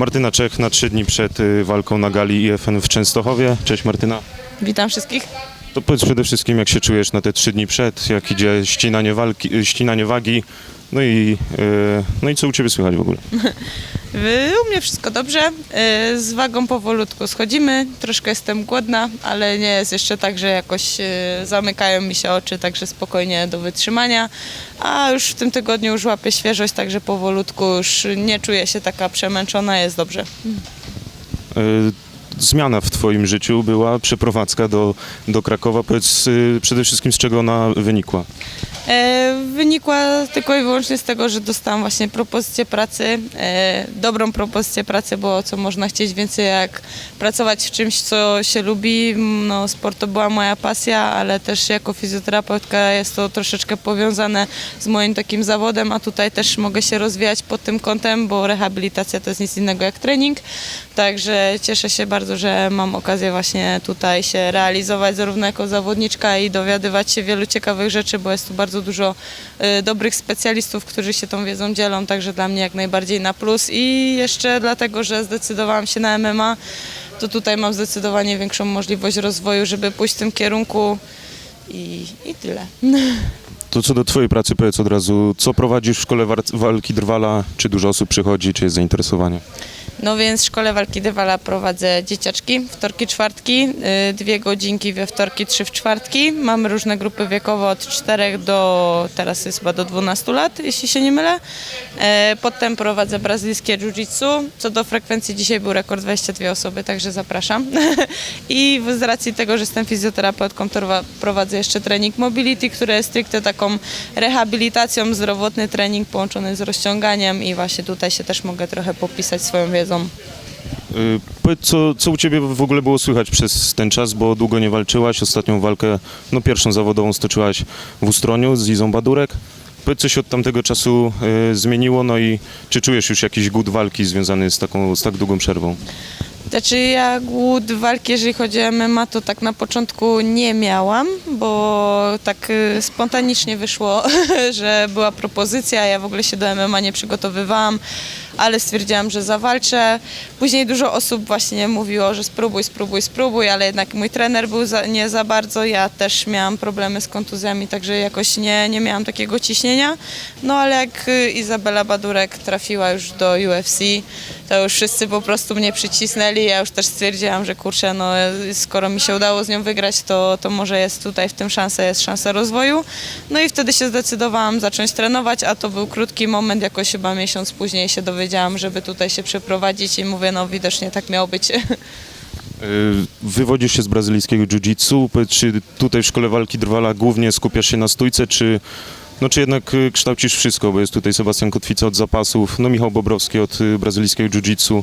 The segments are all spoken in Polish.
Martyna Czech na trzy dni przed y, walką na gali IFN w Częstochowie. Cześć Martyna. Witam wszystkich. To powiedz przede wszystkim, jak się czujesz na te trzy dni przed, jak idzie ścinanie, walki, y, ścinanie wagi, no i, y, no i co u Ciebie słychać w ogóle? U mnie wszystko dobrze. Y, Z wagą powolutku schodzimy. Troszkę jestem głodna, ale nie jest jeszcze tak, że jakoś y, zamykają mi się oczy, także spokojnie do wytrzymania. A już w tym tygodniu już łapię świeżość, także powolutku już nie czuję się taka przemęczona, jest dobrze. Zmiana w Twoim życiu była przeprowadzka do, do Krakowa. Powiedz przede wszystkim, z czego ona wynikła. Wynikła tylko i wyłącznie z tego, że dostałam właśnie propozycję pracy, e, dobrą propozycję pracy, bo co można chcieć więcej jak pracować w czymś, co się lubi. No, sport to była moja pasja, ale też jako fizjoterapeutka jest to troszeczkę powiązane z moim takim zawodem, a tutaj też mogę się rozwijać pod tym kątem, bo rehabilitacja to jest nic innego jak trening. Także cieszę się bardzo, że mam okazję właśnie tutaj się realizować zarówno jako zawodniczka i dowiadywać się wielu ciekawych rzeczy, bo jest tu bardzo dużo dobrych specjalistów, którzy się tą wiedzą dzielą, także dla mnie jak najbardziej na plus i jeszcze dlatego, że zdecydowałam się na MMA, to tutaj mam zdecydowanie większą możliwość rozwoju, żeby pójść w tym kierunku i, i tyle. To co do Twojej pracy, powiedz od razu, co prowadzisz w szkole walki Drwala? Czy dużo osób przychodzi, czy jest zainteresowanie? No więc w szkole walki Dywala prowadzę dzieciaczki, wtorki, czwartki, y, dwie godzinki we wtorki, trzy w czwartki. Mamy różne grupy wiekowe od 4 do, teraz jest chyba do 12 lat, jeśli się nie mylę. E, Potem prowadzę brazylijskie jiu-jitsu. Co do frekwencji dzisiaj był rekord 22 osoby, także zapraszam. I z racji tego, że jestem fizjoterapeutką, to rowa- prowadzę jeszcze trening mobility, który jest stricte taką rehabilitacją, zdrowotny trening połączony z rozciąganiem i właśnie tutaj się też mogę trochę popisać swoją wiedzą. Y, Powiedz, co, co u Ciebie w ogóle było słychać przez ten czas, bo długo nie walczyłaś. Ostatnią walkę, no pierwszą zawodową stoczyłaś w Ustroniu z Izą Badurek. Powiedz, co się od tamtego czasu y, zmieniło, no i czy czujesz już jakiś głód walki związany z taką, z tak długą przerwą? Znaczy ja głód walki, jeżeli chodzi o MMA, to tak na początku nie miałam, bo tak y, spontanicznie wyszło, że była propozycja, ja w ogóle się do MMA nie przygotowywałam, ale stwierdziłam, że zawalczę. Później dużo osób właśnie mówiło, że spróbuj, spróbuj, spróbuj, ale jednak mój trener był za, nie za bardzo, ja też miałam problemy z kontuzjami, także jakoś nie, nie miałam takiego ciśnienia. No ale jak y, Izabela Badurek trafiła już do UFC, to już wszyscy po prostu mnie przycisnęli. Ja już też stwierdziłam, że kurczę, no skoro mi się udało z nią wygrać, to, to może jest tutaj w tym szansa, jest szansa rozwoju. No i wtedy się zdecydowałam zacząć trenować, a to był krótki moment, jakoś chyba miesiąc później się dowiedziałam, żeby tutaj się przeprowadzić i mówię, no widocznie tak miało być. Y, Wywodzisz się z brazylijskiego jiu-jitsu. Czy tutaj w szkole walki Drwala głównie skupiasz się na stójce, czy, no, czy jednak y, kształcisz wszystko, bo jest tutaj Sebastian Kotwica od zapasów, no Michał Bobrowski od y, brazylijskiego jiu-jitsu.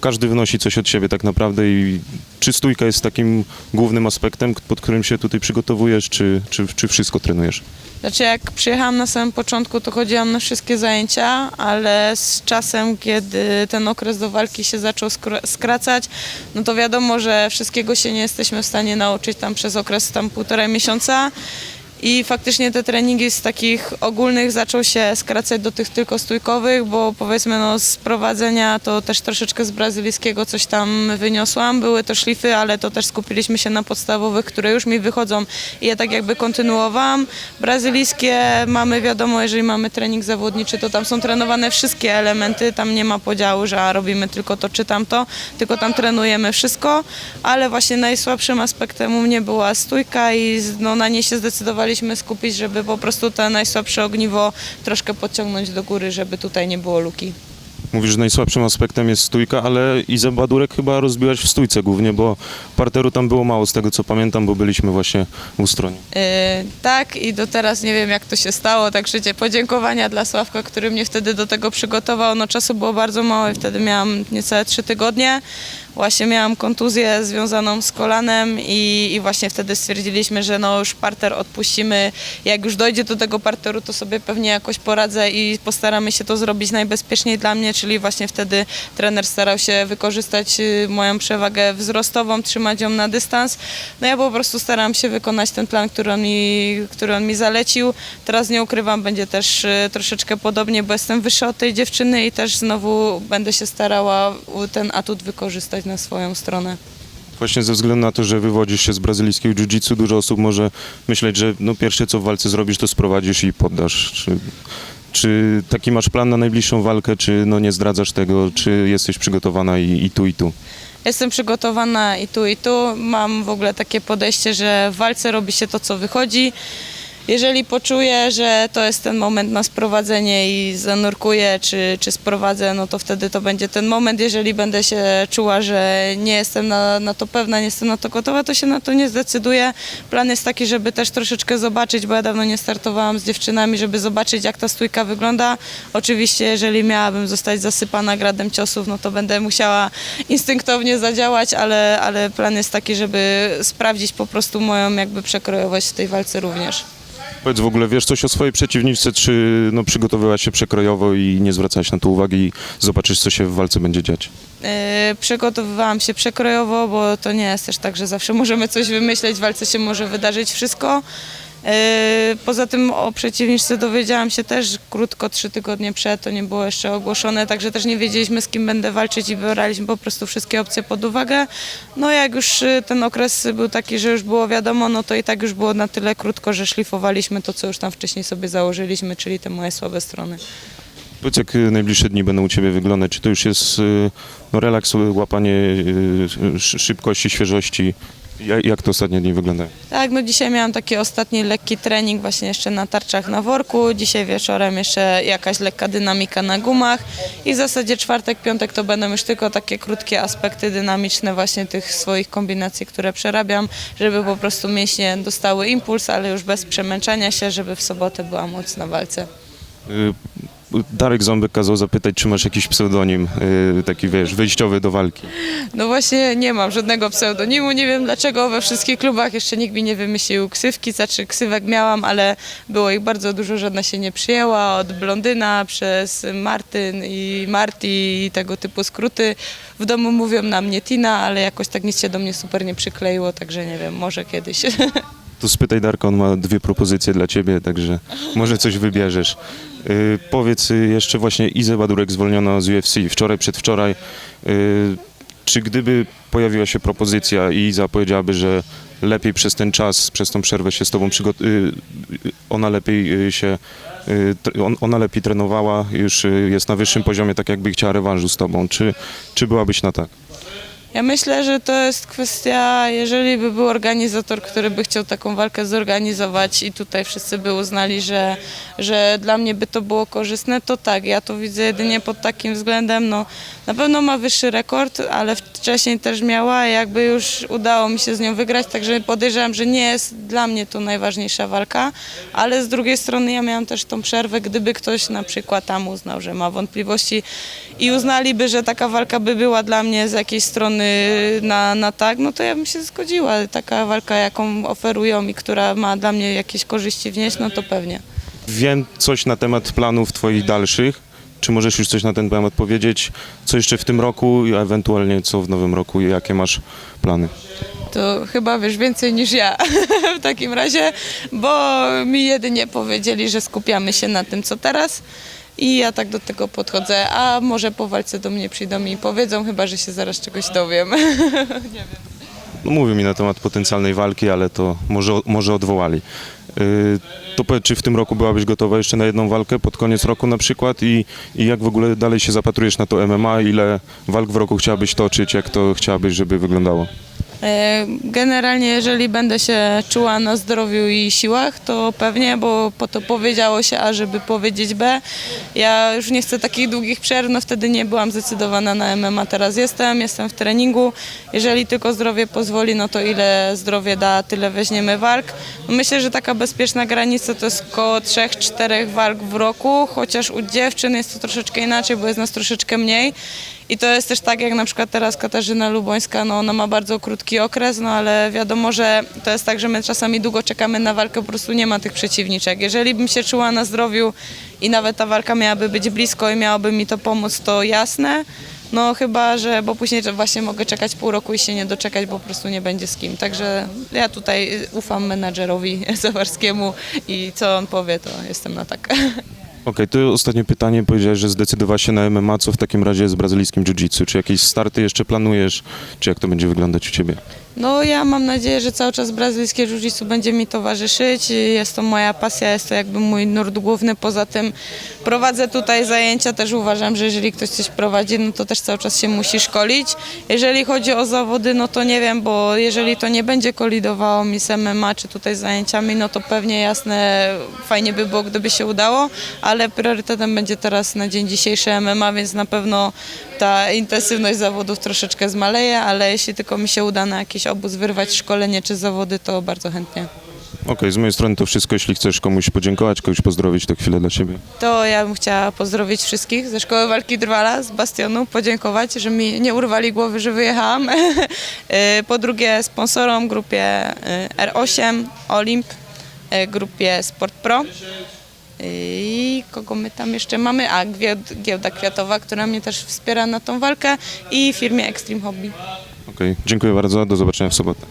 Każdy wnosi coś od siebie tak naprawdę i czy stójka jest takim głównym aspektem, pod którym się tutaj przygotowujesz, czy, czy, czy wszystko trenujesz? Znaczy jak przyjechałam na samym początku, to chodziłam na wszystkie zajęcia, ale z czasem, kiedy ten okres do walki się zaczął skra- skracać, no to wiadomo, że wszystkiego się nie jesteśmy w stanie nauczyć tam przez okres tam półtora miesiąca. I faktycznie te treningi z takich ogólnych zaczął się skracać do tych tylko stójkowych, bo powiedzmy no z prowadzenia to też troszeczkę z brazylijskiego coś tam wyniosłam. Były to szlify, ale to też skupiliśmy się na podstawowych, które już mi wychodzą i ja tak jakby kontynuowałam. Brazylijskie mamy wiadomo, jeżeli mamy trening zawodniczy, to tam są trenowane wszystkie elementy, tam nie ma podziału, że robimy tylko to czy tamto, tylko tam trenujemy wszystko, ale właśnie najsłabszym aspektem u mnie była stójka i no, na niej się zdecydowaliśmy skupić, żeby po prostu to najsłabsze ogniwo troszkę podciągnąć do góry, żeby tutaj nie było luki. Mówisz, że najsłabszym aspektem jest stójka, ale Izę Badurek chyba rozbiłaś w stójce głównie, bo parteru tam było mało z tego co pamiętam, bo byliśmy właśnie w Ustroniu. Yy, tak i do teraz nie wiem jak to się stało, także cie- podziękowania dla Sławka, który mnie wtedy do tego przygotował. No czasu było bardzo mało i wtedy miałam niecałe trzy tygodnie. Właśnie miałam kontuzję związaną z kolanem i, i właśnie wtedy stwierdziliśmy, że no już parter odpuścimy. Jak już dojdzie do tego parteru, to sobie pewnie jakoś poradzę i postaramy się to zrobić najbezpieczniej dla mnie, czyli właśnie wtedy trener starał się wykorzystać y, moją przewagę wzrostową, trzymać ją na dystans. No ja po prostu starałam się wykonać ten plan, który on mi, który on mi zalecił. Teraz nie ukrywam, będzie też y, troszeczkę podobnie, bo jestem wyższa od tej dziewczyny i też znowu będę się starała ten atut wykorzystać na swoją stronę. Właśnie ze względu na to, że wywodzisz się z brazylijskiego jiu-jitsu, dużo osób może myśleć, że no pierwsze co w walce zrobisz, to sprowadzisz i poddasz. Czy, czy taki masz plan na najbliższą walkę, czy no nie zdradzasz tego, czy jesteś przygotowana i, i tu, i tu? Jestem przygotowana i tu, i tu. Mam w ogóle takie podejście, że w walce robi się to, co wychodzi. Jeżeli poczuję, że to jest ten moment na sprowadzenie i zanurkuję, czy, czy sprowadzę, no to wtedy to będzie ten moment. Jeżeli będę się czuła, że nie jestem na, na to pewna, nie jestem na to gotowa, to się na to nie zdecyduję. Plan jest taki, żeby też troszeczkę zobaczyć, bo ja dawno nie startowałam z dziewczynami, żeby zobaczyć, jak ta stójka wygląda. Oczywiście, jeżeli miałabym zostać zasypana gradem ciosów, no to będę musiała instynktownie zadziałać, ale, ale plan jest taki, żeby sprawdzić po prostu moją jakby przekrojowość w tej walce również. Powiedz w ogóle, wiesz coś o swojej przeciwniczce, czy no, się przekrojowo i nie zwracałaś na to uwagi i zobaczysz, co się w walce będzie dziać? Yy, przygotowywałam się przekrojowo, bo to nie jest też tak, że zawsze możemy coś wymyśleć, w walce się może wydarzyć wszystko. Yy, Poza tym o przeciwniczce dowiedziałam się też krótko, trzy tygodnie przed, to nie było jeszcze ogłoszone, także też nie wiedzieliśmy z kim będę walczyć i wybraliśmy po prostu wszystkie opcje pod uwagę. No jak już y, ten okres był taki, że już było wiadomo, no to i tak już było na tyle krótko, że szlifowaliśmy to, co już tam wcześniej sobie założyliśmy, czyli te moje słabe strony. Powiedz, jak y, najbliższe dni będą u Ciebie wyglądać? Czy to już jest no, relaks, łapanie szy- szybkości, świeżości? Ja- Jak to ostatnie dni wyglądają? Tak, no dzisiaj miałam taki ostatni lekki trening właśnie jeszcze na tarczach na worku. Dzisiaj wieczorem jeszcze jakaś lekka dynamika na gumach i w zasadzie czwartek, piątek to będą już tylko takie krótkie aspekty dynamiczne właśnie tych swoich kombinacji, które przerabiam, żeby po prostu mięśnie dostały impuls, ale już bez przemęczania się, żeby w sobotę była moc na walce. Y, Darek Ząbek kazał zapytać, czy masz jakiś pseudonim, y, taki wiesz, wyjściowy do walki. No właśnie nie mam żadnego pseudonimu, nie wiem dlaczego we wszystkich klubach jeszcze nikt mi nie wymyślił ksywki, znaczy ksywek miałam, ale było ich bardzo dużo, żadna się nie przyjęła, od Blondyna przez Martyn i Marty i tego typu skróty. W domu mówią na mnie Tina, ale jakoś tak nic się do mnie super nie przykleiło, także nie wiem, może kiedyś. To spytaj Darka, on ma dwie propozycje dla ciebie, także może coś wybierzesz. Y, powiedz jeszcze właśnie Izę Badurek zwolniono z UFC wczoraj, przedwczoraj. Y, czy gdyby pojawiła się propozycja i Iza powiedziałaby, że lepiej przez ten czas, przez tą przerwę się z tobą przygotować, ona lepiej y, się, y, tr- on, ona lepiej trenowała, już y, jest na wyższym poziomie, tak jakby chciała rewanżu z tobą. Czy, czy byłabyś na tak? Ja myślę, że to jest kwestia, jeżeli by był organizator, który by chciał taką walkę zorganizować i tutaj wszyscy by uznali, że, że dla mnie by to było korzystne, to tak, ja to widzę jedynie pod takim względem, no na pewno ma wyższy rekord, ale wcześniej też miała, jakby już udało mi się z nią wygrać, także podejrzewam, że nie jest dla mnie to najważniejsza walka, ale z drugiej strony ja miałam też tą przerwę, gdyby ktoś na przykład tam uznał, że ma wątpliwości i uznaliby, że taka walka by była dla mnie z jakiejś strony na, na tak, no to ja bym się zgodziła. Taka walka, jaką oferują i która ma dla mnie jakieś korzyści wnieść, no to pewnie. Wiem coś na temat planów twoich dalszych. Czy możesz już coś na ten temat powiedzieć? Co jeszcze w tym roku, a ewentualnie co w nowym roku? Jakie masz plany? To chyba wiesz więcej niż ja w takim razie, bo mi jedynie powiedzieli, że skupiamy się na tym, co teraz. I ja tak do tego podchodzę, a może po walce do mnie przyjdą i powiedzą, chyba że się zaraz czegoś dowiem. No, mówił mi na temat potencjalnej walki, ale to może, może odwołali. Yy, to powiedz, czy w tym roku byłabyś gotowa jeszcze na jedną walkę pod koniec roku na przykład? I, i jak w ogóle dalej się zapatrujesz na to MMA, ile walk w roku chciałabyś toczyć, jak to chciałabyś, żeby wyglądało? E, Generalnie, jeżeli będę się czuła na zdrowiu i siłach, to pewnie, bo po to powiedziało się A, żeby powiedzieć B. Ja już nie chcę takich długich przerw, no wtedy nie byłam zdecydowana na MMA, teraz jestem, jestem w treningu. Jeżeli tylko zdrowie pozwoli, no to ile zdrowie da, tyle weźmiemy walk. Myślę, że taka bezpieczna granica to jest około 3-4 walk w roku, chociaż u dziewczyn jest to troszeczkę inaczej, bo jest nas troszeczkę mniej. I to jest też tak, jak na przykład teraz Katarzyna Lubońska, no ona ma bardzo krótki okres, no ale wiadomo, że to jest tak, że my czasami długo czekamy na walkę, po prostu nie ma tych przeciwniczek. Jeżeli bym się czuła na zdrowiu i nawet ta walka miałaby być blisko i miałoby mi to pomóc, to jasne. No chyba, że, bo później właśnie mogę czekać pół roku i się nie doczekać, bo po prostu nie będzie z kim. Także ja tutaj ufam menadżerowi Zawarskiemu i co on powie, to jestem na tak. Okej, to ostatnie pytanie. Powiedziałeś, że zdecydowałaś się na MMA. Co w takim razie z brazylijskim jiu-jitsu? Czy jakieś starty jeszcze planujesz? Czy jak to będzie wyglądać u ciebie? No ja mam nadzieję, że cały czas brazylijskie jiu-jitsu będzie mi towarzyszyć. Jest to moja pasja, jest to jakby mój nurt główny. Poza tym prowadzę tutaj zajęcia, też uważam, że jeżeli ktoś coś prowadzi, no to też cały czas się musi szkolić. Jeżeli chodzi o zawody, no to nie wiem, bo jeżeli to nie będzie kolidowało mi z MMA czy tutaj zajęciami, no to pewnie jasne, fajnie by było, gdyby się udało, ale priorytetem będzie teraz na dzień dzisiejszy MMA, więc na pewno ta intensywność zawodów troszeczkę zmaleje, ale jeśli tylko mi się uda na jakiś obóz wyrwać szkolenie czy zawody, to bardzo chętnie. Okej, z mojej strony to wszystko. Jeśli chcesz komuś podziękować, kogoś pozdrowić, to chwilę dla ciebie. To ja bym chciała pozdrowić wszystkich ze Szkoły Walki Drwala, z Bastionu, podziękować, że mi nie urwali głowy, że wyjechałam. Y, po drugie sponsorom, grupie y, R8, Olimp, y, grupie Sport Pro. I kogo my tam jeszcze mamy? A, Giełda Kwiatowa, która mnie też wspiera na tą walkę i firmie Extreme Hobby. Okej, dziękuję bardzo. Do zobaczenia w sobotę.